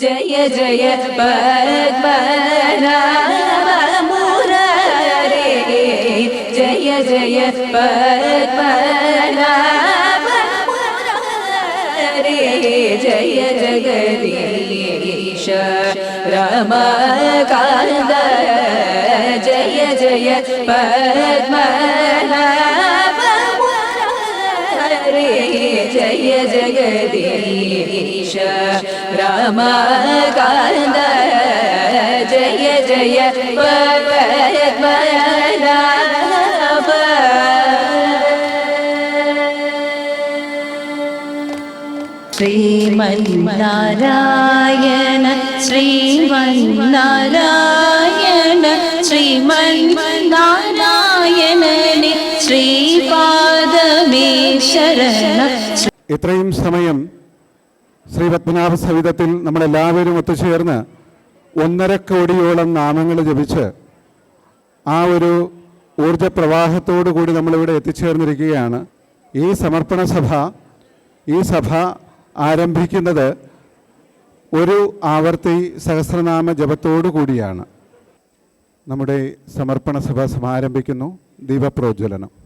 ജയ ജയ പത്മനാഭമുരേ ജയ ജയ പത്മനാഭമുരേ ജയ ജഗദീശ രമകാന്ത. ജയ ജയ പത്മ जय जगदीश रामकान्द जय जय श्रीमन्नारायण श्रीमन्नारायण श्रीमन्नारायणनि श्रीपादमे शरण ഇത്രയും സമയം ശ്രീ പത്മനാഭ സവിധത്തിൽ നമ്മളെല്ലാവരും ഒത്തുചേർന്ന് ഒന്നര കോടിയോളം നാമങ്ങൾ ജപിച്ച് ആ ഒരു ഊർജപ്രവാഹത്തോടു കൂടി നമ്മളിവിടെ എത്തിച്ചേർന്നിരിക്കുകയാണ്. ഈ സമർപ്പണ സഭ ഈ സഭ ആരംഭിക്കുന്നത് ഒരു ആവർത്തി സഹസ്രനാമ ജപത്തോടു കൂടിയാണ്. നമ്മുടെ സമർപ്പണ സഭ സമാരംഭിക്കുന്നു. ദീപപ്രോജ്വലനം.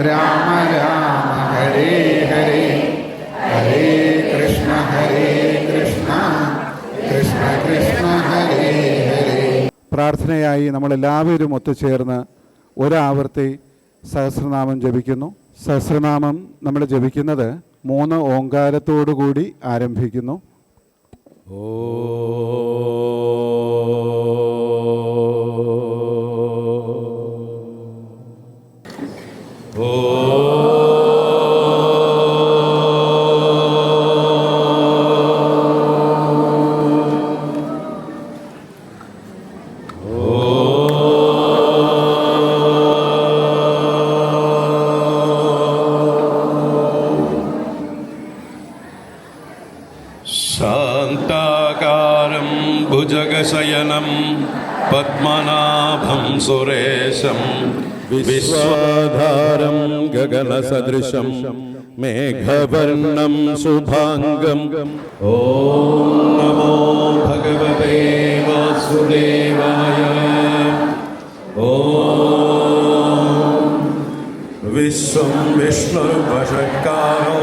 രാമ രാമ ഹരേ ഹരേ. ഹരേ കൃഷ്ണ ഹരേ കൃഷ്ണ. കൃഷ്ണ കൃഷ്ണ ഹരേ ഹരേ. പ്രാർത്ഥനയായി നമ്മളെല്ലാവരും ഒത്തുചേർന്ന് ഒരാവർത്തി സഹസ്രനാമം ജപിക്കുന്നു. സഹസ്രനാമം നമ്മൾ ജപിക്കുന്നത് മൂന്ന് ഓങ്കാരത്തോടുകൂടി ആരംഭിക്കുന്നു. ഓ पद्मनाभं सुरेशं, विश्वाधारं गगनसदृशं, मेघवर्णं शुभाङ्गम् ॐ नमो भगवते वासुदेवाय। ॐ विश्वं विष्णुर्वशकारो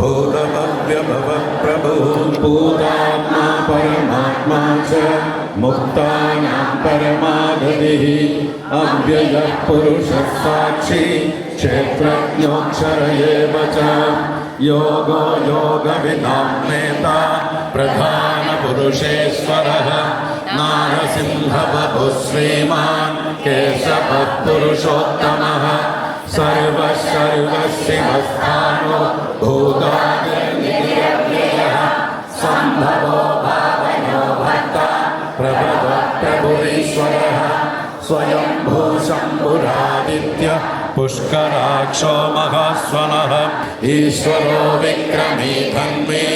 भूतभव्यभवप्रभु भूतात्मा परमात्मा च। मुक्तानां परमागतिः अव्ययः पुरुषः साक्षी क्षेत्रज्ञोऽक्षर एव च। योगो योगविदां नेता प्रधानपुरुषेश्वरः। नारसिंहबभुः श्रीमान् केशवः पुरुषोत्तमः सर्वः सर्वशिवस्थानो भूतादिर्निरव्ययः सम्भवो शम्भुरादित्य पुष्कराक्षो महास्वनः ईश्वरो विक्रमी धन्मे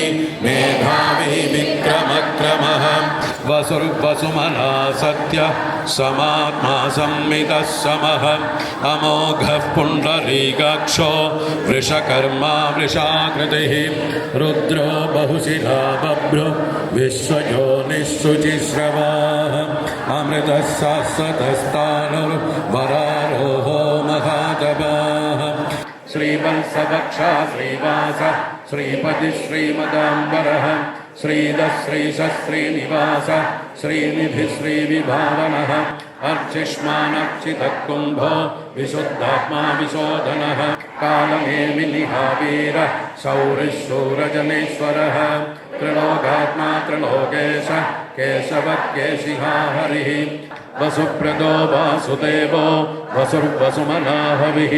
मेधावी विक्रमक्रमः वसुर्वसुमना सत्य समात्मा संमितः समः अमोघः पुण्डरीकाक्षो वृषकर्मा वृषाकृतिः रुद्रो बहुशिला बभ्रु विश्वयोनिःशुचिश्रवाः अमृतः शाश्वतस्तानुर्वरारोहो महाजवाः श्रीवत्सवक्षा श्रीवास श्रीपति श्रीमदाम्बरः श्रीदश्रीशश्रीनिवास श्रीनिधिः श्रीविभावनः अर्चिष्मानर्चितः कुम्भो विशुद्धात्मा विशोधनः कालनेमिनिहावीर शौरिः शूरजनेश्वरः त्रिलोकात्मा त्रिलोकेश केशवः हरिः वसुप्रदो वासुदेवो, वसुर्वसुमनाहविः,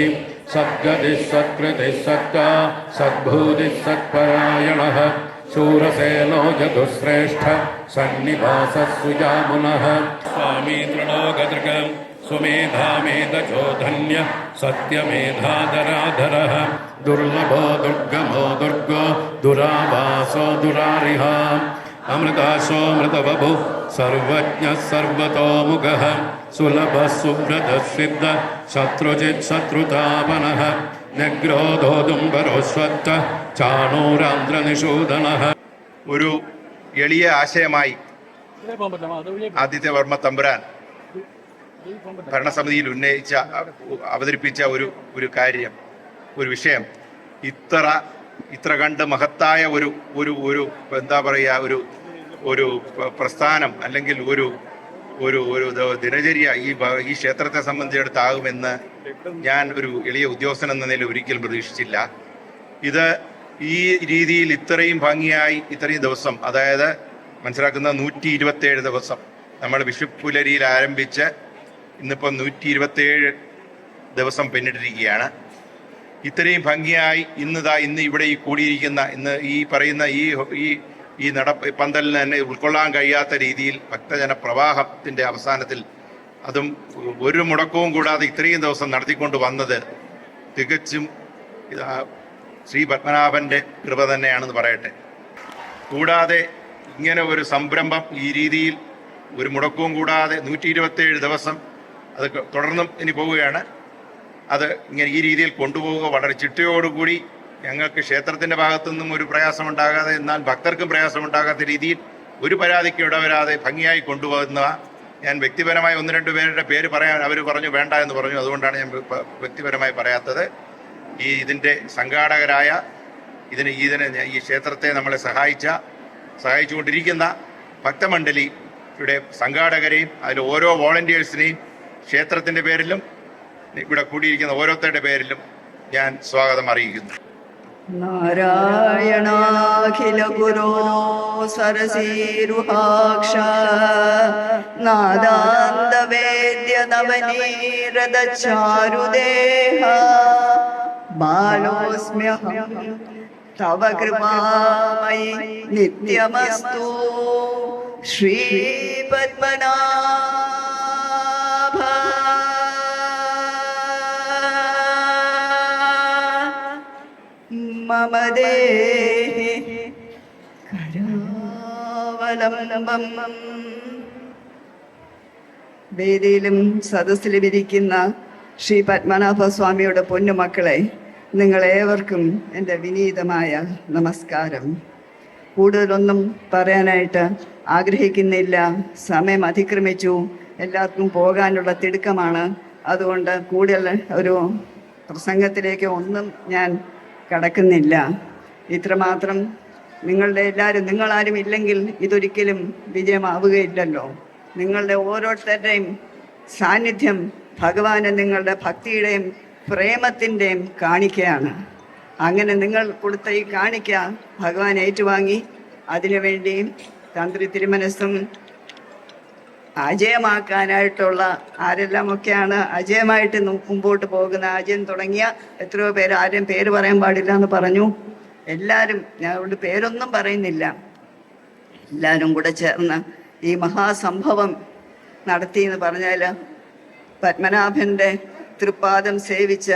सद्गतिः सत्कृतिः सत्ता, सद्भूतिः सत्परायणः शूरसेनो यदुश्रेष्ठ सन्निवासः सुजामुनः स्वामी तृणोगदृगम् सुमेधामेदजो धन्य सत्यमेधाधराधरः। दुर्लभो दुर्गमो दुर्गो दुरावासो दुरारिः अमृताशो मृतबभु सर्वज्ञः सर्वतोमुखः। सुलभः सुब्रतः सिद्ध शत्रुजित् शत्रुतापनः ന്യഗ്രോധോദുംബരോസ്വത്ത ചാണൂരാന്ത്രനിഷൂദനഃ ഒരു എളിയ ആശയമായി ആദിത്യവർമ്മ തമ്പുരാൻ ഭരണസമിതിയിൽ ഉന്നയിച്ച അവതരിപ്പിച്ച ഒരു ഒരു കാര്യം ഒരു വിഷയം. ഇത്ര ഇത്ര കണ്ട് മഹത്തായ ഒരു ഒരു ഒരു എന്താ പറയുക ഒരു ഒരു പ്രസ്ഥാനം അല്ലെങ്കിൽ ഒരു ഒരു ഒരു ദിനചര്യ ഈ ഈ ക്ഷേത്രത്തെ സംബന്ധിച്ചിടത്താകുമെന്ന് ഞാൻ ഒരു എളിയ ഉദ്യോഗസ്ഥൻ എന്ന നിലയിൽ ഒരിക്കലും പ്രതീക്ഷിച്ചില്ല. ഇത് ഈ രീതിയിൽ ഇത്രയും ഭംഗിയായി ഇത്രയും ദിവസം അതായത് മനസ്സിലാക്കുന്ന നൂറ്റി ഇരുപത്തേഴ് ദിവസം നമ്മൾ വിഷുപ്പുലരിയിൽ ആരംഭിച്ച് ഇന്നിപ്പോൾ നൂറ്റി ഇരുപത്തേഴ് ദിവസം പിന്നിട്ടിരിക്കുകയാണ്. ഇത്രയും ഭംഗിയായി ഇന്നിതാ ഇന്ന് ഇവിടെ ഈ കൂടിയിരിക്കുന്ന ഇന്ന് ഈ പറയുന്ന ഈ ഈ ഈ നട പന്തലിന് തന്നെ ഉൾക്കൊള്ളാൻ കഴിയാത്ത രീതിയിൽ ഭക്തജന പ്രവാഹത്തിന്റെ അവസാനത്തിൽ അതും ഒരു മുടക്കവും കൂടാതെ ഇത്രയും ദിവസം നടത്തിക്കൊണ്ട് വന്നത് തികച്ചും ശ്രീ പത്മനാഭന്റെ കൃപ തന്നെയാണെന്ന് പറയട്ടെ. കൂടാതെ ഇങ്ങനെ ഒരു സംരംഭം ഈ രീതിയിൽ ഒരു മുടക്കവും കൂടാതെ നൂറ്റി ഇരുപത്തേഴ് ദിവസം അത് തുടർന്നും ഇനി പോവുകയാണ്. അത് ഇങ്ങനെ ഈ രീതിയിൽ കൊണ്ടുപോവുക വളരെ ചിട്ടയോടുകൂടി ഞങ്ങൾക്ക് ക്ഷേത്രത്തിന്റെ ഭാഗത്തു നിന്നും ഒരു പ്രയാസമുണ്ടാകാതെ എന്നാൽ ഭക്തർക്കും പ്രയാസമുണ്ടാകാത്ത രീതിയിൽ ഒരു പരാതിക്ക് ഇടവരാതെ ഭംഗിയായി കൊണ്ടുപോകുന്ന ഞാൻ വ്യക്തിപരമായി ഒന്ന് രണ്ട് പേരുടെ പേര് പറയാൻ അവർ പറഞ്ഞു വേണ്ട എന്ന് പറഞ്ഞു. അതുകൊണ്ടാണ് ഞാൻ വ്യക്തിപരമായി പറയാത്തത്. ഈ ഇതിന്റെ സംഘാടകരായ ഇതിന് ഇതിനെ ഈ ക്ഷേത്രത്തെ നമ്മളെ സഹായിച്ച സഹായിച്ചുകൊണ്ടിരിക്കുന്ന ഭക്തമണ്ഡലിയുടെ സംഘാടകരെയും അതിൽ ഓരോ വോളണ്ടിയേഴ്സിനെയും ക്ഷേത്രത്തിന്റെ പേരിലും ഇവിടെ കൂടിയിരിക്കുന്ന ഓരോരുത്തരുടെ പേരിലും ഞാൻ സ്വാഗതം അറിയിക്കുന്നു. നാരായണാഖില ഗുരോ സരസീരുഹാക്ഷ നാദാന്തവേദ്യ നവനീരദചാരുദേഹ ബാലോസ്മ്യഹം തവ കൃപാമയി വേദിയിലും സദസ്സിലും ഇരിക്കുന്ന ശ്രീ പത്മനാഭ സ്വാമിയുടെ പൊന്നുമക്കളെ നിങ്ങളേവർക്കും എന്റെ വിനീതമായ നമസ്കാരം. കൂടുതലൊന്നും പറയാനായിട്ട് ആഗ്രഹിക്കുന്നില്ല. സമയം അതിക്രമിച്ചു. എല്ലാവർക്കും പോകാനുള്ള തിടുക്കമാണ്. അതുകൊണ്ട് കൂടുതൽ ഒരു പ്രസംഗത്തിലേക്ക് ഒന്നും ഞാൻ കടക്കുന്നില്ല. ഇത്രമാത്രം നിങ്ങളുടെ എല്ലാവരും നിങ്ങളാരും ഇല്ലെങ്കിൽ ഇതൊരിക്കലും വിജയമാവുകയില്ലല്ലോ. നിങ്ങളുടെ ഓരോരുത്തരുടെയും സാന്നിധ്യം ഭഗവാന് നിങ്ങളുടെ ഭക്തിയുടെയും പ്രേമത്തിന്റെയും കാണിക്കയാണ്. അങ്ങനെ നിങ്ങൾ കൊടുത്ത ഈ കാണിക്ക ഭഗവാൻ ഏറ്റുവാങ്ങി. അതിനുവേണ്ടി തന്ത്രി തിരുമനസ്സും അജയമാക്കാനായിട്ടുള്ള ആരെല്ലാമൊക്കെയാണ് അജയമായിട്ട് മുമ്പോട്ട് പോകുന്ന അജയൻ തുടങ്ങിയ എത്രയോ പേര് ആരും പേര് പറയാൻ പാടില്ല എന്ന് പറഞ്ഞു. എല്ലാവരും ഞാൻ അവരുടെ പേരൊന്നും പറയുന്നില്ല. എല്ലാവരും കൂടെ ചേർന്ന് ഈ മഹാസംഭവം നടത്തി എന്ന് പറഞ്ഞാൽ പത്മനാഭന്റെ തൃപ്പാദം സേവിച്ച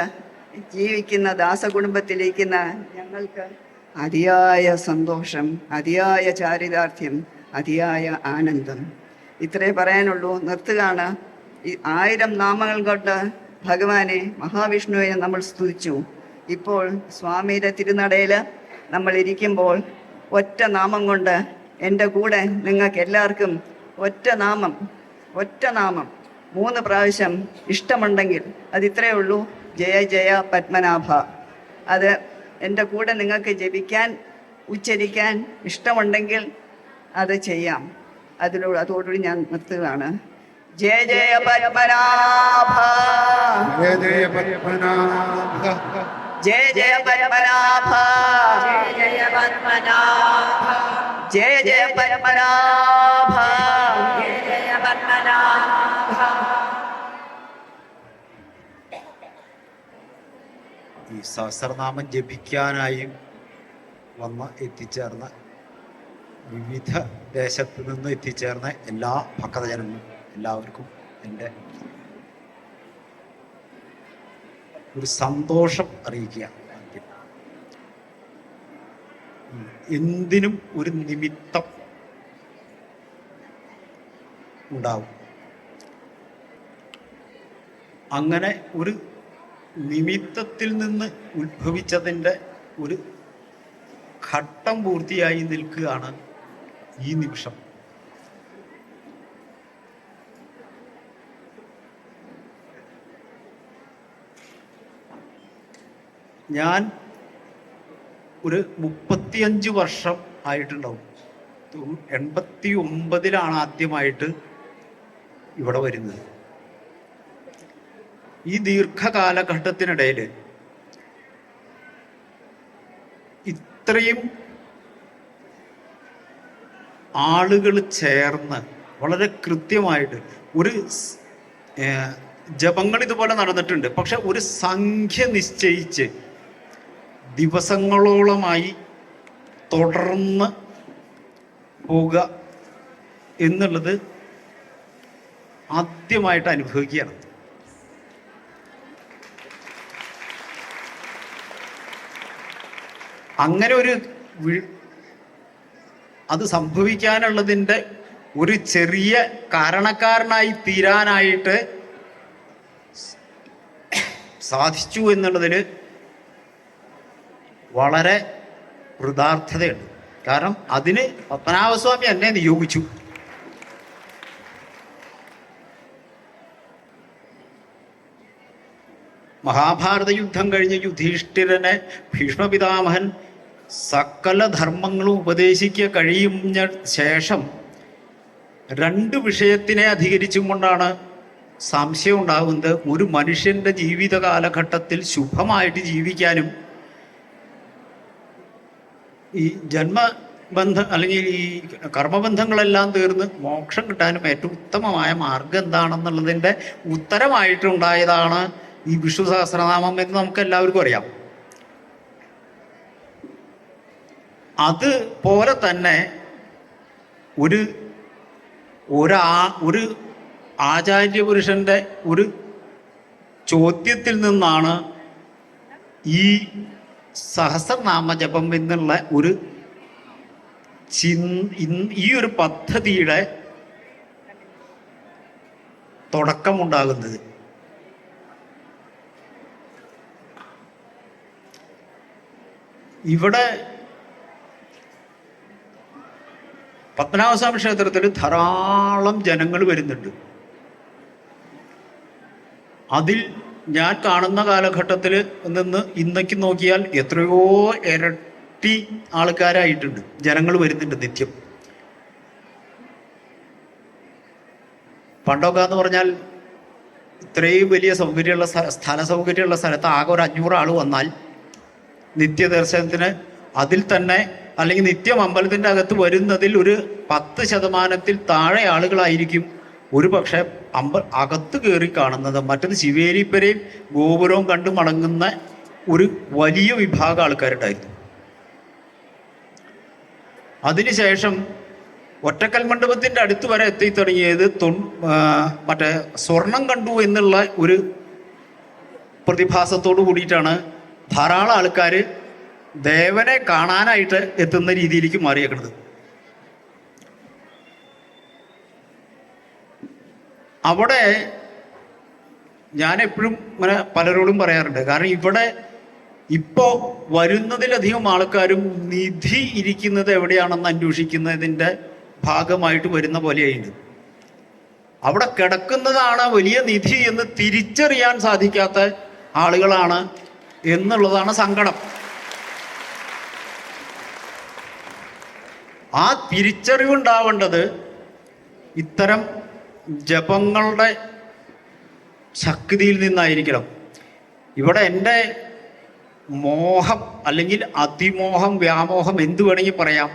ജീവിക്കുന്ന ദാസകുടുംബത്തിലിരിക്കുന്ന ഞങ്ങൾക്ക് അതിയായ സന്തോഷം അതിയായ ചാരിതാർത്ഥ്യം അതിയായ ആനന്ദം. ഇത്രേ പറയാനുള്ളൂ. നിർത്തുകയാണ്. ഈ ആയിരം നാമങ്ങൾ കൊണ്ട് ഭഗവാനെ മഹാവിഷ്ണുവിനെ നമ്മൾ സ്തുതിച്ചു. ഇപ്പോൾ സ്വാമിയുടെ തിരുനടയിൽ നമ്മൾ ഇരിക്കുമ്പോൾ ഒറ്റ നാമം കൊണ്ട് എന്റെ കൂടെ നിങ്ങൾക്ക് എല്ലാവർക്കും ഒറ്റ നാമം ഒറ്റ നാമം മൂന്ന് പ്രാവശ്യം ഇഷ്ടമുണ്ടെങ്കിൽ അത് ഇത്രയേ ഉള്ളൂ. ജയ ജയ പത്മനാഭ. അത് എന്റെ കൂടെ നിങ്ങൾക്ക് ജപിക്കാൻ ഉച്ചരിക്കാൻ ഇഷ്ടമുണ്ടെങ്കിൽ അത് ചെയ്യാം. അതിലൂടെ അതോടുകൂടി ഞാൻ നിർത്തുകയാണ്. ജയ ജയ പത്മനാഭ. ജയ ജയ പത്മനാഭ. ജയ ജയ പത്മനാഭ. ജയ പത്മനാഭ ജയ ജയ പത്മനാഭ. ജയ പത്മനാഭ സഹസ്രനാമം ജപിക്കാനായി വന്ന് എത്തിച്ചേർന്ന വിവിധ ദേശത്ത് നിന്ന് എത്തിച്ചേർന്ന എല്ലാ ഭക്തജനങ്ങളും എല്ലാവർക്കും എന്റെ ഒരു സന്തോഷം അറിയിക്കുക. എന്തിനും ഒരു നിമിത്തം ഉണ്ടാവും അങ്ങനെ ഒരു നിമിത്തത്തിൽ നിന്ന് ഉത്ഭവിച്ചതിന്റെ ഒരു ഘട്ടം പൂർത്തിയായി നിൽക്കുകയാണ് ഈ നിമിഷം. ഞാൻ ഒരു മുപ്പത്തിയഞ്ച് വർഷം ആയിട്ടുണ്ടാവും. എൺപത്തി ഒമ്പതിലാണ് ആദ്യമായിട്ട് ഇവിടെ വരുന്നത്. ഈ ദീർഘകാലഘട്ടത്തിനിടയിൽ ഇത്രയും ആളുകൾ ചേർന്ന് വളരെ കൃത്യമായിട്ട് ഒരു ജപങ്ങൾ ഇതുപോലെ നടന്നിട്ടുണ്ട്. പക്ഷെ ഒരു സംഖ്യ നിശ്ചയിച്ച് ദിവസങ്ങളോളമായി തുടർന്ന് പോവുക എന്നുള്ളത് ആദ്യമായിട്ട് അനുഭവിക്കുകയാണ്. അങ്ങനെ ഒരു അത് സംഭവിക്കാനുള്ളതിന്റെ ഒരു ചെറിയ കാരണക്കാരനായി തീരാനായിട്ട് സാധിച്ചു എന്നുള്ളതിൽ വളരെ കൃതാർത്ഥതയുണ്ട്. കാരണം അതിന് പത്മനാഭസ്വാമി എന്നെ നിയോഗിച്ചു. മഹാഭാരത യുദ്ധം കഴിഞ്ഞ് യുധിഷ്ഠിരനെ ഭീഷ്മപിതാമഹൻ സകല ധർമ്മങ്ങളും ഉപദേശിക്കുക കഴിയുന്ന ശേഷം രണ്ട് വിഷയത്തിനെ അധികരിച്ചും കൊണ്ടാണ് സംശയം ഉണ്ടാകുന്നത് ഒരു മനുഷ്യന്റെ ജീവിത കാലഘട്ടത്തിൽ ശുഭമായിട്ട് ജീവിക്കാനും ഈ ജന്മബന്ധം അല്ലെങ്കിൽ ഈ കർമ്മബന്ധങ്ങളെല്ലാം തീർന്ന് മോക്ഷം കിട്ടാനും ഏറ്റവും ഉത്തമമായ മാർഗം എന്താണെന്നുള്ളതിന്റെ ഉത്തരമായിട്ടുണ്ടായതാണ് ഈ വിഷ്ണു സഹസ്രനാമം എന്ന് നമുക്ക് എല്ലാവർക്കും അറിയാം. അത് പോലെ തന്നെ ഒരു ഒരാ ഒരു ആചാര്യപുരുഷന്റെ ഒരു ചോദ്യത്തിൽ നിന്നാണ് ഈ സഹസ്രനാമ ജപം എന്നുള്ള ഒരു ഈ ഒരു പദ്ധതിയുടെ തുടക്കമുണ്ടാകുന്നത്. ഇവിടെ പത്മനാഭസ്വാമി ക്ഷേത്രത്തിൽ ധാരാളം ജനങ്ങൾ വരുന്നുണ്ട്. അതിൽ ഞാൻ കാണുന്ന കാലഘട്ടത്തിൽ നിന്ന് ഇന്നേക്ക് നോക്കിയാൽ എത്രയോ ഇരട്ടി ആൾക്കാരായിട്ടുണ്ട്. ജനങ്ങൾ വരുന്നുണ്ട് നിത്യം. പണ്ടൊക്കെ എന്ന് പറഞ്ഞാൽ ഇത്രയും വലിയ സൗകര്യമുള്ള സ്ഥ- സ്ഥല സൗകര്യമുള്ള സ്ഥലത്ത് ആകെ ഒരു അഞ്ഞൂറ് ആൾ വന്നാൽ നിത്യദർശനത്തിന് അതിൽ തന്നെ അല്ലെങ്കിൽ നിത്യം അമ്പലത്തിന്റെ അകത്ത് വരുന്നതിൽ ഒരു പത്ത് ശതമാനത്തിൽ താഴെ ആളുകളായിരിക്കും. ഒരു പക്ഷേ അമ്പ അകത്ത് കയറി കാണുന്നത് മറ്റത് ശിവേലിപ്പരയും ഗോപുരവും കണ്ടു മടങ്ങുന്ന ഒരു വലിയ വിഭാഗം ആൾക്കാരുണ്ടായിരുന്നു. അതിനുശേഷം ഒറ്റക്കൽ മണ്ഡപത്തിന്റെ അടുത്ത് വരെ എത്തി തുടങ്ങിയത് തൊൺ- മറ്റേ സ്വർണം കണ്ടു എന്നുള്ള ഒരു പ്രതിഭാസത്തോട് കൂടിയിട്ടാണ് ധാരാളം ആൾക്കാർ ദേവനെ കാണാനായിട്ട് എത്തുന്ന രീതിയിലേക്ക് മാറിയേക്കുന്നത് അവിടെ ഞാൻ എപ്പോഴും ഇങ്ങനെ പലരോടും പറയാറുണ്ട്. കാരണം ഇവിടെ ഇപ്പോ വരുന്നതിലധികം ആൾക്കാരും നിധി ഇരിക്കുന്നത് എവിടെയാണെന്ന് അന്വേഷിക്കുന്നതിന്റെ ഭാഗമായിട്ട് വരുന്ന പോലെയാണ് അവിടെ കിടക്കുന്നതാണ് വലിയ നിധി എന്ന് തിരിച്ചറിയാൻ സാധിക്കാത്ത ആളുകളാണ് എന്നുള്ളതാണ് സങ്കടം. ആ തിരിച്ചറിവുണ്ടാവേണ്ടത് ഇത്തരം ജപങ്ങളുടെ ശക്തിയിൽ നിന്നായിരിക്കണം. ഇവിടെ എന്റെ മോഹം അല്ലെങ്കിൽ അതിമോഹം വ്യാമോഹം എന്ത് വേണമെങ്കിൽ പറയാം.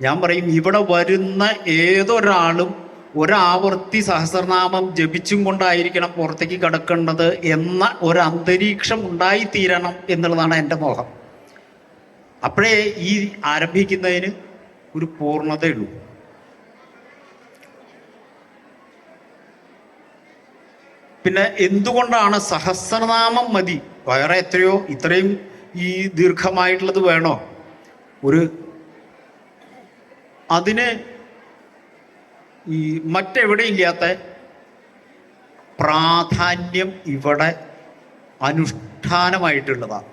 ഞാൻ പറയും ഇവിടെ വരുന്ന ഏതൊരാളും ഒരാവർത്തി സഹസ്രനാമം ജപിച്ചും കൊണ്ടായിരിക്കണം പുറത്തേക്ക് കിടക്കേണ്ടത് എന്ന ഒരു അന്തരീക്ഷം ഉണ്ടായിത്തീരണം എന്നുള്ളതാണ് എന്റെ മോഹം. അപ്പോഴേ ഈ ആരംഭിക്കുന്നതിന് ഒരു പൂർണതയുള്ളൂ. പിന്നെ എന്തുകൊണ്ടാണ് സഹസ്രനാമം മതി? വേറെ എത്രയോ ഇത്രയും ഈ ദീർഘമായിട്ടുള്ളത് വേണോ? ഒരു അതിന് ഈ മറ്റെവിടെ ഇല്ലാത്ത പ്രാധാന്യം ഇവിടെ അനുഷ്ഠാനമായിട്ടുള്ളതാണ്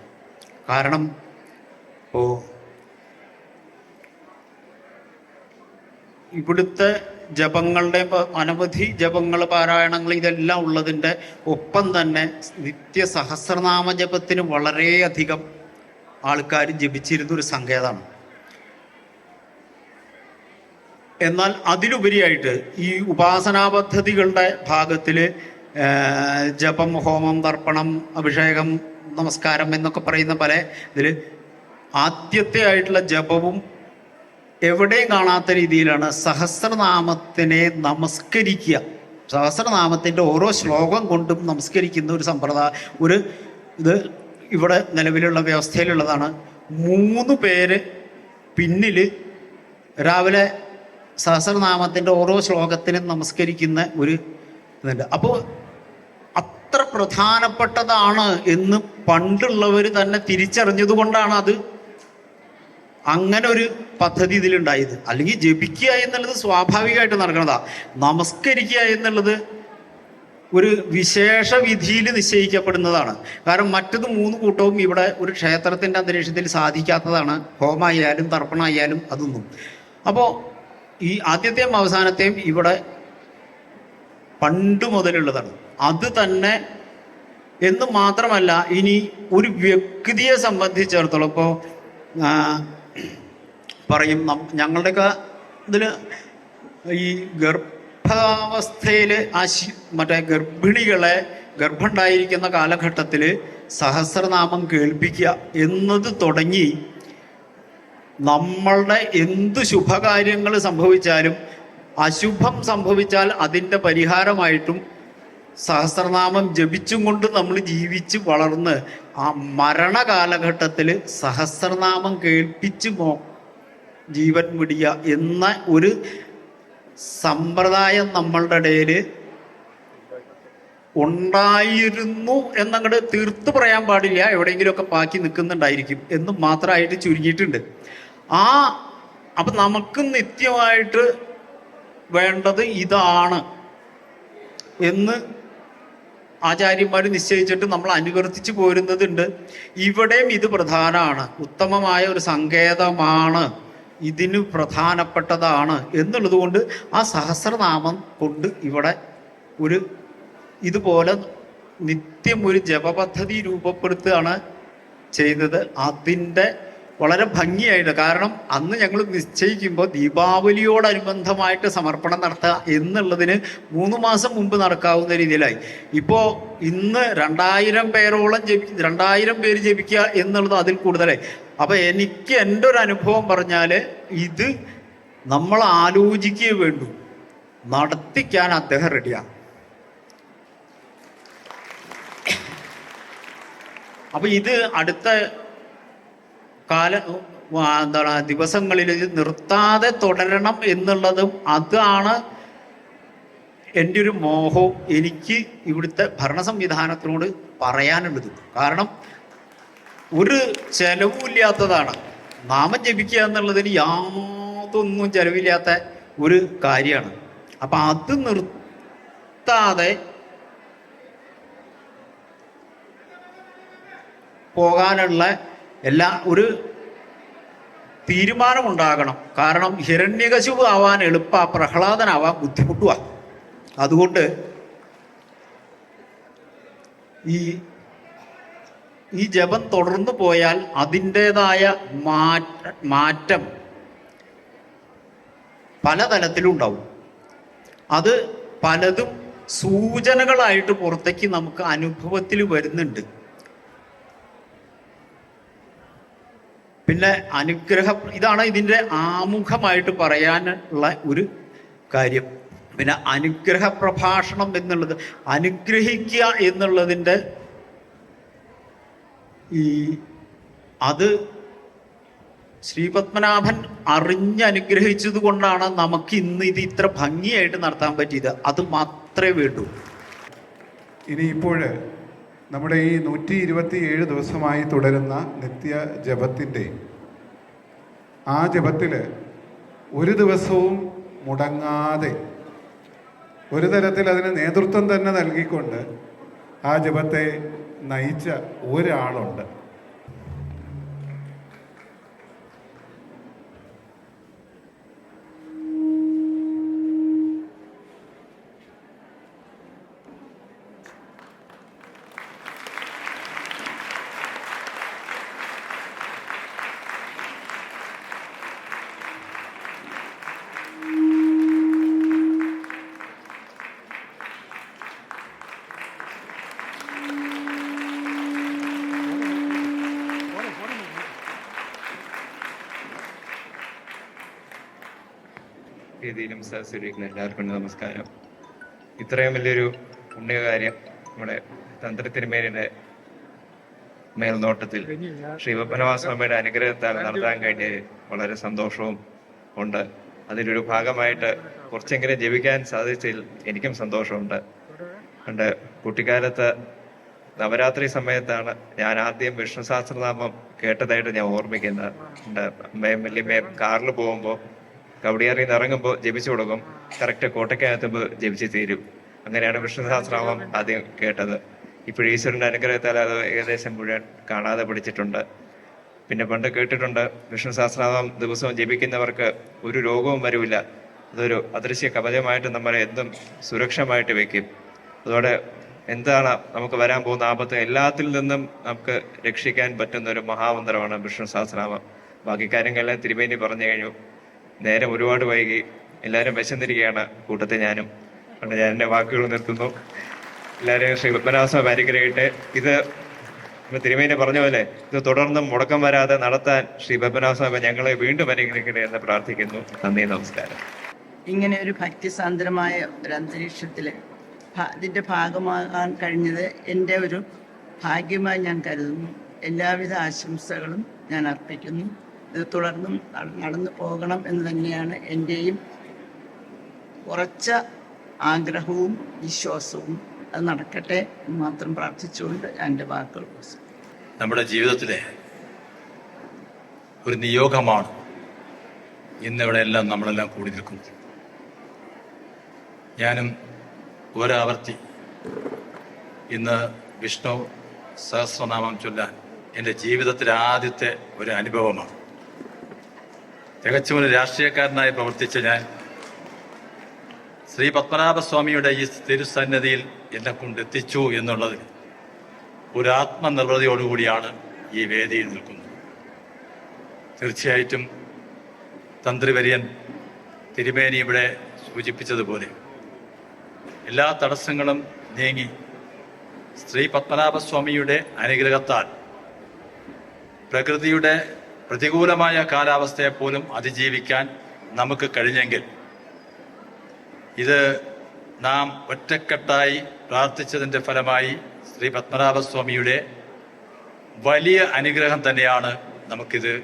കാരണം ഓ ഇവിടുത്തെ ജപങ്ങളുടെ അനവധി ജപങ്ങൾ പാരായണങ്ങൾ ഇതെല്ലാം ഉള്ളതിന്റെ ഒപ്പം തന്നെ നിത്യ സഹസ്രനാമ ജപത്തിന് വളരെയധികം ആൾക്കാർ ജപിച്ചിരുന്ന ഒരു സങ്കേതമാണ്. എന്നാൽ അതിലുപരിയായിട്ട് ഈ ഉപാസനാ പദ്ധതികളുടെ ഭാഗത്തിൽ ജപം ഹോമം തർപ്പണം അഭിഷേകം നമസ്കാരം എന്നൊക്കെ പറയുന്ന പല ഇതിൽ ആദ്യത്തെ ആയിട്ടുള്ള ജപവും എവിടെയും കാണാത്ത രീതിയിലാണ് സഹസ്രനാമത്തിനെ നമസ്കരിക്കുക. സഹസ്രനാമത്തിന്റെ ഓരോ ശ്ലോകം കൊണ്ടും നമസ്കരിക്കുന്ന ഒരു സമ്പ്രദായം ഒരു ഇത് ഇവിടെ നിലവിലുള്ള വ്യവസ്ഥയിലുള്ളതാണ്. മൂന്ന് പേര് പിന്നിൽ രാവിലെ സഹസ്രനാമത്തിന്റെ ഓരോ ശ്ലോകത്തിനും നമസ്കരിക്കുന്ന ഒരു ഇതുണ്ട്. അപ്പോൾ അത്ര പ്രധാനപ്പെട്ടതാണ് എന്ന് പണ്ടുള്ളവർ തന്നെ തിരിച്ചറിഞ്ഞതുകൊണ്ടാണ് അത് അങ്ങനെ ഒരു പദ്ധതി ഇതിലുണ്ടായത്. അല്ലെങ്കിൽ ജപിക്കുക എന്നുള്ളത് സ്വാഭാവികമായിട്ട് നടക്കുന്നതാ നമസ്കരിക്കുക എന്നുള്ളത് ഒരു വിശേഷ വിധിയിൽ നിശ്ചയിക്കപ്പെടുന്നതാണ്. കാരണം മറ്റത് മൂന്ന് കൂട്ടവും ഇവിടെ ഒരു ക്ഷേത്രത്തിന്റെ അന്തരീക്ഷത്തിൽ സാധിക്കാത്തതാണ്. ഹോമായാലും തർപ്പണമായാലും അതൊന്നും. അപ്പോൾ ഈ ആദ്യത്തെയും അവസാനത്തെയും ഇവിടെ പണ്ട് മുതലുള്ളതാണ്. അത് തന്നെ എന്ന് മാത്രമല്ല ഇനി ഒരു വ്യക്തിയെ സംബന്ധിച്ചിടത്തോളം ഇപ്പോൾ പറയും ഞങ്ങളുടെയൊക്കെ ഇതിൽ ഈ ഗർഭാവസ്ഥയിൽ ആശി മറ്റേ ഗർഭിണികളെ ഗർഭമുണ്ടായിരിക്കുന്ന കാലഘട്ടത്തിൽ സഹസ്രനാമം കേൾപ്പിക്കുക എന്നത് തുടങ്ങി നമ്മളുടെ എന്ത് ശുഭകാര്യങ്ങൾ സംഭവിച്ചാലും അശുഭം സംഭവിച്ചാൽ അതിന്റെ പരിഹാരമായിട്ടും സഹസ്രനാമം ജപിച്ചും കൊണ്ട് നമ്മൾ ജീവിച്ച് വളർന്ന് ആ മരണകാലഘട്ടത്തിൽ സഹസ്രനാമം കേൾപ്പിച്ച് ജീവൻ വിടിയ എന്ന ഒരു സമ്പ്രദായം നമ്മളുടെ ഇടയിൽ ഉണ്ടായിരുന്നു എന്നങ്ങോട്ട് തീർത്ത് പറയാൻ പാടില്ല. എവിടെയെങ്കിലുമൊക്കെ ബാക്കി നിൽക്കുന്നുണ്ടായിരിക്കും എന്ന് മാത്രമായിട്ട് ചുരുങ്ങിയിട്ടുണ്ട്. ആ അപ്പം നമുക്ക് നിത്യമായിട്ട് വേണ്ടത് ഇതാണ് എന്ന് ആചാര്യന്മാർ നിശ്ചയിച്ചിട്ട് നമ്മൾ അനുവർത്തിച്ചു പോരുന്നതുണ്ട്. ഇവിടെയും ഇത് പ്രധാനമാണ്. ഉത്തമമായ ഒരു സങ്കേതമാണ്. ഇതിന് പ്രധാനപ്പെട്ടതാണ് എന്നുള്ളത് കൊണ്ട് ആ സഹസ്രനാമം കൊണ്ട് ഇവിടെ ഒരു ഇതുപോലെ നിത്യം ഒരു ജപപദ്ധതി രൂപപ്പെടുത്തുകയാണ് ചെയ്തത്. അതിന്റെ വളരെ ഭംഗിയായിട്ട് കാരണം അന്ന് ഞങ്ങൾ നിശ്ചയിക്കുമ്പോൾ ദീപാവലിയോടനുബന്ധമായിട്ട് സമർപ്പണം നടത്തുക എന്നുള്ളതിന് മൂന്ന് മാസം മുമ്പ് നടക്കാവുന്ന രീതിയിലായി. ഇപ്പോൾ ഇന്ന് രണ്ടായിരം പേരോളം ജപി രണ്ടായിരം പേര് ജപിക്കുക എന്നുള്ളത് അതിൽ കൂടുതലായി. അപ്പോൾ എനിക്ക് എന്റെ ഒരു അനുഭവം പറഞ്ഞാൽ ഇത് നമ്മൾ ആലോചിക്കുകയേ വേണ്ടു. നടത്തിക്കാൻ അദ്ദേഹം റെഡിയാണ് അപ്പൊ ഇത് അടുത്ത കാല എന്താണ് ദിവസങ്ങളിൽ നിർത്താതെ തുടരണം എന്നുള്ളതും അതാണ് എന്റെ ഒരു മോഹവും എനിക്ക് ഇവിടുത്തെ ഭരണ സംവിധാനത്തിനോട് പറയാനുള്ളത്. കാരണം ഒരു ചെലവുമില്ലാത്തതാണ്. നാമം ജപിക്കുക എന്നുള്ളതിന് യാതൊന്നും ചെലവില്ലാത്ത ഒരു കാര്യമാണ്. അപ്പം അത് നിർത്താതെ പോകാനുള്ള എല്ലാ ഒരു തീരുമാനമുണ്ടാകണം. കാരണം ഹിരണ്യകശുപ് ആവാൻ എളുപ്പ പ്രഹ്ലാദനാവാൻ ബുദ്ധിമുട്ടുക അതുകൊണ്ട് ഈ ഈ ജപം തുടർന്നു പോയാൽ അതിന്റെതായ മാറ്റം പലതലത്തിലും ഉണ്ടാവും അത് പലതും സൂചനകളായിട്ട് പുറത്തേക്ക് നമുക്ക് അനുഭവത്തിൽ വരുന്നുണ്ട്. പിന്നെ അനുഗ്രഹം ഇതാണ് ഇതിന്റെ ആമുഖമായിട്ട് പറയാനുള്ള ഒരു കാര്യം. പിന്നെ അനുഗ്രഹ പ്രഭാഷണം എന്നുള്ളത് അനുഗ്രഹിക്കുക എന്നുള്ളതിന്റെ ഈ അത് ശ്രീപത്മനാഭൻ അറിഞ്ഞനുഗ്രഹിച്ചത് കൊണ്ടാണ് നമുക്ക് ഇന്ന് ഇത് ഇത്ര ഭംഗിയായിട്ട് നടത്താൻ പറ്റിയത്. അത് മാത്രമേ വേണ്ടൂ. ഇപ്പോൾ നമ്മുടെ ഈ നൂറ്റി ഇരുപത്തി ഏഴ് ദിവസമായി തുടരുന്ന നിത്യ ജപത്തിന്റെ ആ ജപത്തിൽ ഒരു ദിവസവും മുടങ്ങാതെ ഒരു തരത്തിൽ അതിന് നേതൃത്വം തന്നെ നൽകിക്കൊണ്ട് ആ ജപത്തെ നയിച്ച ഒരാളുണ്ട്. വേദിയിലും സഹസ്വരിക്കുന്ന എല്ലാവർക്കും നമസ്കാരം. ഇത്രയും വലിയൊരു പുണ്യകാര്യം നമ്മുടെ തന്ത്രത്തിരുമേനിയുടെ മേൽനോട്ടത്തിൽ ശ്രീ പത്മനാഭസ്വാമിയുടെ അനുഗ്രഹത്താൽ നടത്താൻ കഴിഞ്ഞ് വളരെ സന്തോഷവും ഉണ്ട്. അതിലൊരു ഭാഗമായിട്ട് കുറച്ചെങ്കിലും ജപിക്കാൻ സാധിച്ചതിൽ എനിക്കും സന്തോഷമുണ്ട്. ഉണ്ട്. കുട്ടിക്കാലത്ത് നവരാത്രി സമയത്താണ് ഞാൻ ആദ്യം വിഷ്ണു സഹസ്രനാമം കേട്ടതായിട്ട് ഞാൻ ഓർമ്മിക്കുന്നത്. ഉണ്ട്. അമ്മയും വല്യമ്മയും കാറിൽ പോകുമ്പോൾ കവടിയാറിൽ നിന്ന് ഇറങ്ങുമ്പോൾ ജപിച്ചു കൊടുക്കും. കറക്റ്റ് കോട്ടയ്ക്കകത്തുമ്പോൾ ജപിച്ചു തീരും. അങ്ങനെയാണ് വിഷ്ണു സഹസ്രനാമം ആദ്യം കേട്ടത്. ഇപ്പോൾ ഈശ്വരന്റെ അനുഗ്രഹത്താൽ അത് ഏകദേശം മുഴുവൻ കാണാതെ പഠിച്ചിട്ടുണ്ട്. പിന്നെ പണ്ട് കേട്ടിട്ടുണ്ട് വിഷ്ണു ദിവസവും ജപിക്കുന്നവർക്ക് ഒരു രോഗവും വരില്ല അതൊരു അദൃശ്യ കവചമായിട്ട് നമ്മളെ എന്തും സുരക്ഷമായിട്ട് വെക്കും. അതോടെ എന്താണ് നമുക്ക് വരാൻ പോകുന്ന ആപത്ത്? എല്ലാത്തിൽ നിന്നും നമുക്ക് രക്ഷിക്കാൻ പറ്റുന്ന ഒരു മഹാമന്ത്രമാണ് വിഷ്ണു സഹസ്രനാമം ബാക്കി കാര്യങ്ങളെല്ലാം തിരുമേനി പറഞ്ഞു കഴിഞ്ഞു. നേരം ഒരുപാട് വൈകി. എല്ലാവരും വിശന്നിരിക്കുകയാണ്. കൂട്ടത്തെ ഞാനും. അതുകൊണ്ട് ഞാൻ എന്റെ വാക്കുകൾ നിർത്തുന്നു. എല്ലാവരെയും ശ്രീ പത്മനാഭസ്വാമി അനുഗ്രഹിക്കട്ടെ. ഇത് തിരുമേനി പറഞ്ഞ പോലെ ഇത് തുടർന്നും മുടക്കം വരാതെ നടത്താൻ ശ്രീ പത്മനാഭസ്വാമി ഞങ്ങളെ വീണ്ടും അനുഗ്രഹിക്കട്ടെ എന്ന് പ്രാർത്ഥിക്കുന്നു. നന്ദി നമസ്കാരം. ഇങ്ങനെ ഒരു ഭക്തിസാന്ദ്രമായ ഒരു അന്തരീക്ഷത്തിൽ ഇതിന്റെ ഭാഗമാകാൻ കഴിഞ്ഞത് എന്റെ ഒരു ഭാഗ്യമായി ഞാൻ കരുതുന്നു. എല്ലാവിധ ആശംസകളും ഞാൻ അർപ്പിക്കുന്നു. തുടർന്നും നട- നടന്നു പോകണം എന്ന് തന്നെയാണ് എന്റെയും കുറച്ച ആഗ്രഹവും വിശ്വാസവും. അത് നടക്കട്ടെ എന്ന് മാത്രം പ്രാർത്ഥിച്ചുകൊണ്ട് എന്റെ വാക്കുകൾ. നമ്മുടെ ജീവിതത്തിലെ ഒരു നിയോഗമാണ് ഇന്നിവിടെ എല്ലാം നമ്മളെല്ലാം കൂടി നിൽക്കുന്നത് ഞാനും ഒരാവർത്തി ഇന്ന് വിഷ്ണു സഹസ്രനാമം ചൊല്ലാൻ എന്റെ ജീവിതത്തിലെ ആദ്യത്തെ ഒരു അനുഭവമാണ്. തികച്ചും ഒരു രാഷ്ട്രീയക്കാരനായി പ്രവർത്തിച്ച ഞാൻ ശ്രീ പത്മനാഭസ്വാമിയുടെ ഈ തിരുസന്നിധിയിൽ എന്നെ കൊണ്ടെത്തിച്ചു എന്നുള്ളത് ഒരു ആത്മനിർവൃതിയോടുകൂടിയാണ് ഈ വേദിയിൽ നിൽക്കുന്നത്. തീർച്ചയായിട്ടും തന്ത്രിവര്യൻ തിരുമേനി ഇവിടെ സൂചിപ്പിച്ചതുപോലെ എല്ലാ തടസ്സങ്ങളും നീങ്ങി ശ്രീ പത്മനാഭസ്വാമിയുടെ അനുഗ്രഹത്താൽ പ്രകൃതിയുടെ പ്രതികൂലമായ കാലാവസ്ഥയെ പോലും അതിജീവിക്കാൻ നമുക്ക് കഴിഞ്ഞെങ്കിൽ ഇത് നാം ഒറ്റക്കെട്ടായി പ്രാർത്ഥിച്ചതിന്റെ ഫലമായി ശ്രീ പത്മനാഭസ്വാമിയുടെ വലിയ അനുഗ്രഹം തന്നെയാണ് നമുക്കിത്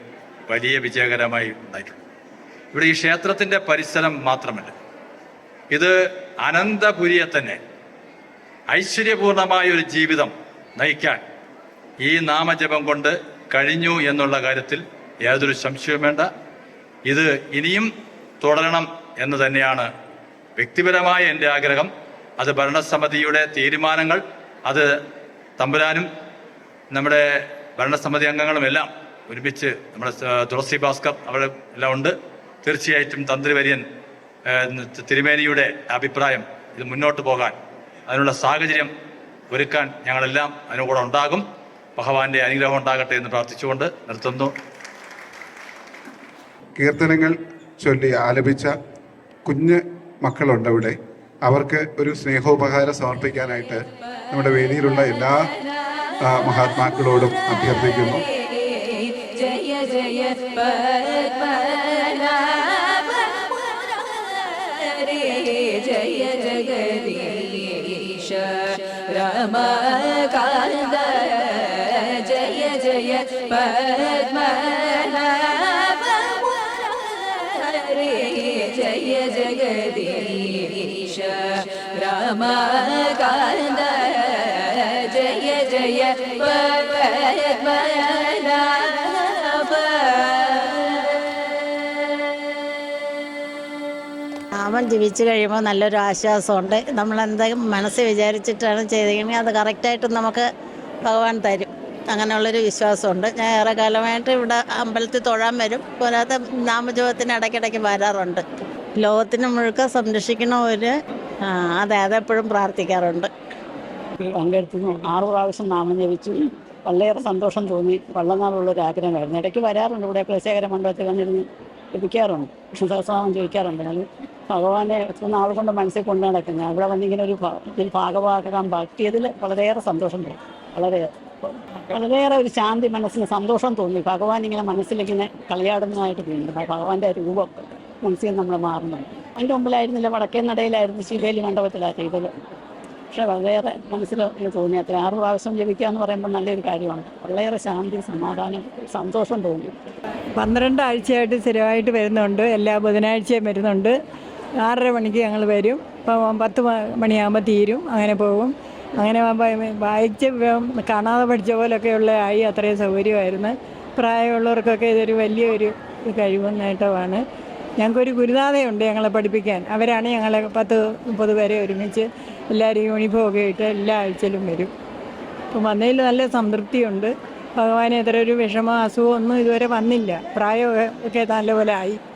വലിയ വിജയകരമായി ഉണ്ടായിട്ടുള്ളത്. ഇവിടെ ഈ ക്ഷേത്രത്തിന്റെ പരിസരം മാത്രമല്ല ഇത് അനന്തപുരിയെ തന്നെ ഐശ്വര്യപൂർണമായ ഒരു ജീവിതം നയിക്കാൻ ഈ നാമജപം കൊണ്ട് കഴിഞ്ഞു എന്നുള്ള കാര്യത്തിൽ യാതൊരു സംശയവും വേണ്ട. ഇത് ഇനിയും തുടരണം എന്ന് തന്നെയാണ് വ്യക്തിപരമായ എന്റെ ആഗ്രഹം. അത് ഭരണസമിതിയുടെ തീരുമാനങ്ങൾ അത് തമ്പുരാനും നമ്മുടെ ഭരണസമിതി അംഗങ്ങളും എല്ലാം ഒരുമിച്ച് നമ്മുടെ തുളസി ഭാസ്കർ അവിടെ എല്ലാം ഉണ്ട്. തീർച്ചയായിട്ടും തന്ത്രിവര്യൻ വര്യൻ തിരുമേനിയുടെ അഭിപ്രായം ഇത് മുന്നോട്ട് പോകാൻ അതിനുള്ള സാഹചര്യം ഒരുക്കാൻ ഞങ്ങളെല്ലാം അതിനുകൂടെ ഉണ്ടാകും. ഭഗവാന്റെ അനുഗ്രഹം ഉണ്ടാകട്ടെ എന്ന് പ്രാർത്ഥിച്ചുകൊണ്ട് നിർത്തുന്നു. കീർത്തനങ്ങൾ ചൊല്ലി ആലപിച്ച കുഞ്ഞ് മക്കളുണ്ടവിടെ അവർക്ക് ഒരു സ്നേഹോപകാരം സമർപ്പിക്കാനായിട്ട് നമ്മുടെ വേദിയിലുള്ള എല്ലാ മഹാത്മാക്കളോടും അഭ്യർത്ഥിക്കുന്നു. ജയ ജയ ജയ ജഗദീശ രമകാല രമാകാന്ത ജയ ജയ നാമം ജീവിച്ചു കഴിയുമ്പോൾ നല്ലൊരു ആശ്വാസമുണ്ട്. നമ്മൾ എന്തെങ്കിലും മനസ്സിൽ വിചാരിച്ചിട്ടാണ് ചെയ്തിരിക്കുന്നത്. അത് കറക്റ്റായിട്ട് നമുക്ക് ഭഗവാൻ തരും. അങ്ങനെയുള്ളൊരു വിശ്വാസമുണ്ട്. ഞാൻ ഏറെ കാലമായിട്ട് ഇവിടെ അമ്പലത്തിൽ തൊഴാൻ വരും. പോരാത്ത നാമജപത്തിന് ഇടയ്ക്കിടയ്ക്ക് വരാറുണ്ട്. ലോകത്തിന് മുഴുക്ക സംരക്ഷിക്കണ ഒരു ആ, അതെ എപ്പോഴും പ്രാർത്ഥിക്കാറുണ്ട്. പങ്കെടുത്തു ആറു പ്രാവശ്യം നാമം ജപിച്ചു. വളരെയേറെ സന്തോഷം തോന്നി. വള്ളനാളുള്ളൊരു ആഗ്രഹമായിരുന്നു. ഇടയ്ക്ക് വരാറുണ്ട്. ഇവിടെ കുലശേഖര മണ്ഡലത്തിൽ വന്നിരുന്ന് ലഭിക്കാറുണ്ട് വിഷ്ണു സഹസ്രനാമം ജപിക്കാറുണ്ട്. അത് ഭഗവാനെ നാൾ കൊണ്ട് മനസ്സിൽ കൊണ്ടു നടക്കും അവിടെ വന്നിങ്ങനെ ഒരു ഭാഗമാക്കാൻ പറ്റിയതിൽ വളരെയേറെ സന്തോഷം തോന്നി. വളരെ വളരെയേറെ ഒരു ശാന്തി മനസ്സിന് സന്തോഷം തോന്നി. ഭഗവാൻ ഇങ്ങനെ മനസ്സിലിങ്ങനെ കളിയാടുന്നതായിട്ട് തോന്നുന്നു ഭഗവാന്റെ രൂപം മനസ്സിൽ നമ്മൾ മാറുന്നുണ്ട്. അതിന്റെ മുമ്പിലായിരുന്നില്ല വടക്കേ നടയിലായിരുന്നു ശിവേലി മണ്ഡപത്തിലാണ് ചെയ്തത്. പക്ഷെ വളരെയേറെ മനസ്സിൽ തോന്നി അത്ര ആറ് പ്രാവശ്യം ജപിക്കുക എന്ന് പറയുമ്പോൾ നല്ലൊരു കാര്യമാണ്. വളരെയേറെ ശാന്തി സമാധാനം സന്തോഷം തോന്നി. പന്ത്രണ്ട് ആഴ്ചയായിട്ട് സ്ഥിരമായിട്ട് വരുന്നുണ്ട് എല്ലാ ബുധനാഴ്ചയും വരുന്നുണ്ട്. ആറര മണിക്ക് ഞങ്ങൾ വരും. ഇപ്പം പത്ത് മണിയാകുമ്പോൾ തീരും അങ്ങനെ പോകും. അങ്ങനെ വായിച്ച് കാണാതെ പഠിച്ച പോലൊക്കെയുള്ള ആയി അത്രയും സൗകര്യമായിരുന്നു. പ്രായമുള്ളവർക്കൊക്കെ ഇതൊരു വലിയൊരു കഴിവും നേട്ടമാണ്. ഞങ്ങൾക്കൊരു ഗുരുനാഥയുണ്ട് ഞങ്ങളെ പഠിപ്പിക്കാൻ. അവരാണ് ഞങ്ങളെ പത്ത് മുപ്പത് പേരെ ഒരുമിച്ച് എല്ലാവരും യൂണിഫോം ഒക്കെ ഇട്ട് എല്ലാ ആഴ്ചയിലും വരും. അപ്പം വന്നതിൽ നല്ല സംതൃപ്തിയുണ്ട്. ഭഗവാൻ എത്ര ഒരു വിഷമോ അസുഖമോ ഒന്നും ഇതുവരെ വന്നില്ല. പ്രായമൊക്കെ നല്ലപോലെ ആയി.